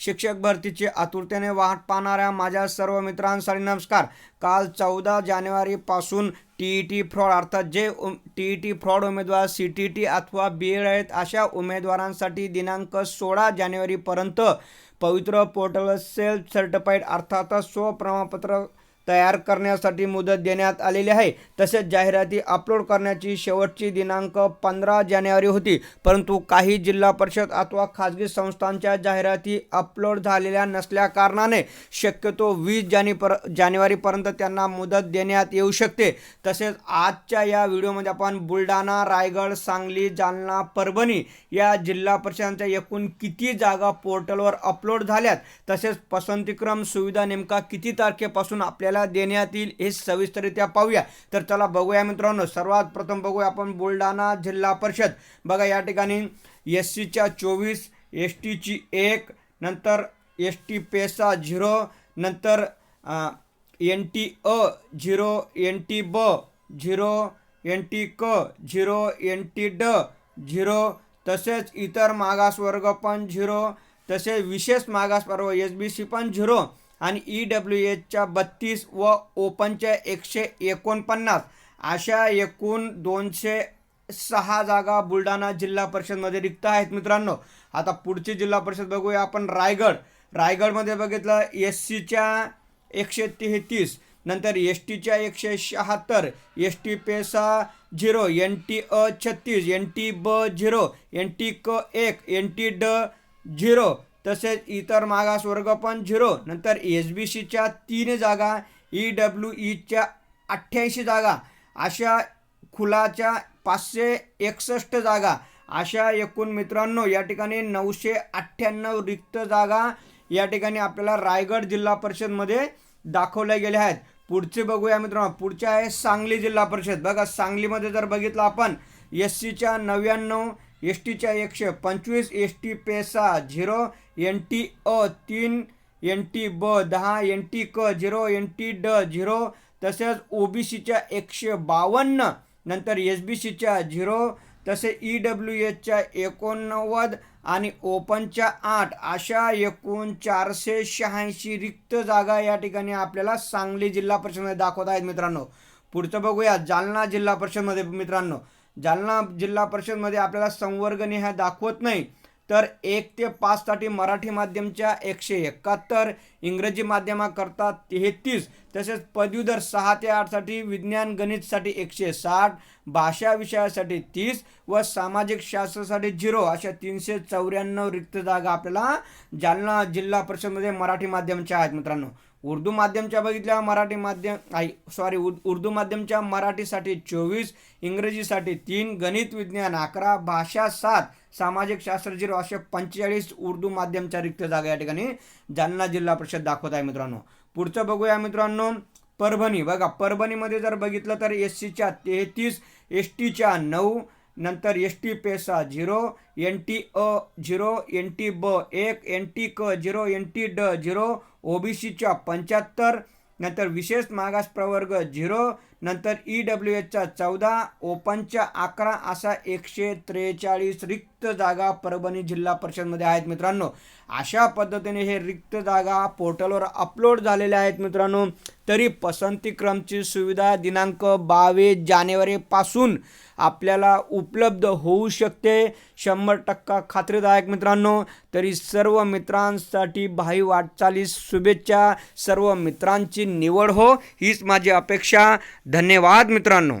शिक्षक भरतीची आतुरतेने वाट पाहणाऱ्या माझ्या सर्व मित्रांसाठी नमस्कार. काल चौदा जानेवारीपासून टी ई टी फ्रॉड अर्थात जे टी ई टी फ्रॉड उमेदवार सी टी टी अथवा बी एड आहेत अशा उमेदवारांसाठी दिनांक सोळा जानेवारीपर्यंत पवित्र पोर्टल सेल्फ सर्टिफाईड अर्थातच स्वप्रमाणपत्र तयार करण्यासाठी मुदत देण्यात आलेली आहे. तसेच जाहिराती अपलोड करण्याची शेवटची दिनांक पंधरा जानेवारी होती. परंतु काही जिल्हा परिषद अथवा खाजगी संस्थांच्या जाहिराती अपलोड झालेल्या नसल्या कारणाने शक्यतो वीस जाने पर जानेवारीपर्यंत त्यांना मुदत देण्यात येऊ शकते. तसेच आजच्या या व्हिडिओमध्ये आपण बुलढाणा रायगड सांगली जालना परभणी या जिल्हा परिषदांच्या एकूण किती जागा पोर्टलवर अपलोड झाल्यात? तसेच पसंतीक्रम सुविधा नेमका किती तारखेपासून आपल्याला देण्यात येईल हे सविस्तररित्या पाहूया. तर चला बघूया मित्रांनो सर्वात प्रथम बघूया आपण बुलढाणा जिल्हा परिषद. बघा या ठिकाणी एस सीच्या चोवीस एस टीची एक नंतर एस टी पेसा झिरो नंतर एन टी अ झिरो एन टी ब झिरो एन टी क झिरो एन टी ड झिरो तसेच इतर मागासवर्ग पण झिरो तसेच विशेष मागासवर्ग एस बी सी पण झिरो. आणि ई डब्ल्यू एचच्या बत्तीस व ओपनच्या एकशे एकोणपन्नास. अशा एकूण दोनशे सहा जागा बुलढाणा जिल्हा परिषदमध्ये रिक्त आहेत मित्रांनो. आता पुढची जिल्हा परिषद बघूया आपण रायगड. रायगडमध्ये बघितलं एस सीच्या एकशे तेहतीस नंतर एस टीच्या एकशे शहात्तर S T PESA zero N T अ छत्तीस एन टी ब झिरो एन टी क एक एन टी ड झिरो तसेच इतर मागासवर्ग पण झिरो. नंतर एस बी सीच्या तीन जागा ई डब्ल्यू ईच्या अठ्ठ्याऐंशी जागा अशा खुलाच्या पाचशे एकसष्ट जागा अशा एकूण मित्रांनो या ठिकाणी नऊशे अठ्ठ्याण्णव रिक्त जागा या ठिकाणी आपल्याला रायगड जिल्हा परिषदमध्ये दाखवल्या गेल्या आहेत. पुढचे बघूया मित्रांनो. पुढचे आहे सांगली जिल्हा परिषद. बघा सांगलीमध्ये जर बघितलं आपण एस सीच्या नव्याण्णव एस टीच्या एकशे पंचवीस S T PESA zero N T अ तीन एन टी ब दहा एन टी क झिरो एन टी ड झिरो तसेच ओ बी सीच्या एकशे बावन्न नंतर एस बी सीच्या झिरो तसे ई डब्ल्यू एचच्या एकोणनव्वद आणि ओपनच्या आठ अशा एकूण चारशे शहाऐंशी रिक्त जागा या ठिकाणी आपल्याला सांगली जिल्हा परिषदमध्ये दाखवत आहेत मित्रांनो. पुढचं बघूया जालना जिल्हा परिषदमध्ये मित्रांनो. जालना जिल्हा परिषदमध्ये आपल्याला संवर्गणी ह्या दाखवत नाही तर एक ते पाचसाठी मराठी माध्यमच्या एकशे एकाहत्तर इंग्रजी माध्यमाकरता तेहतीस तसेच पदवीधर सहा ते आठसाठी विज्ञान गणितसाठी एकशे साठ भाषा विषयासाठी तीस व सामाजिक शास्त्रासाठी झिरो अशा तीनशे चौऱ्याण्णव रिक्त जागा आपल्याला जालना जिल्हा परिषदमध्ये मराठी माध्यमच्या आहेत मित्रांनो. उर्दू माध्यमच्या बघितल्या मराठी माध्यम आई सॉरी उर्दू माध्यमच्या मराठीसाठी चोवीस इंग्रजीसाठी तीन गणित विज्ञान अकरा भाषा सात सामाजिक शास्त्र झिरो असे पंचेचाळीस उर्दू माध्यमच्या रिक्त जागा या ठिकाणी जालना जिल्हा परिषद दाखवत आहे मित्रांनो. पुढचं बघूया मित्रांनो परभणी. बघा परभणीमध्ये जर बघितलं तर एस सीच्या तेहतीस एस टीच्या नऊ नंतर S T PESA zero N T अ झिरो एन टी ब एक एन टी क झिरो एन टी ड झिरो ओ बी सीच्या पंच्याहत्तर नंतर विशेष मागास प्रवर्ग झिरो नंतर ई डब्ल्यू एचचा चौदा ओपनच्या अकरा असा एकशे त्रेचाळीस रिक्त जागा परभणी जिल्हा परिषदमध्ये आहेत मित्रांनो. अशा पद्धतीने हे रिक्त जागा पोर्टलवर अपलोड झालेल्या आहेत मित्रांनो. तरी पसंतीक्रमची सुविधा दिनांक बावीस जानेवारीपासून आपल्याला उपलब्ध होऊ शकते. शंभर टक्का खात्रीदायक मित्रांनो. तरी सर्व मित्रांसाठी भाई वाटचालीस शुभेच्छा. सर्व मित्रांची निवड हो. हीच माझी अपेक्षा. धन्यवाद मित्रांनो.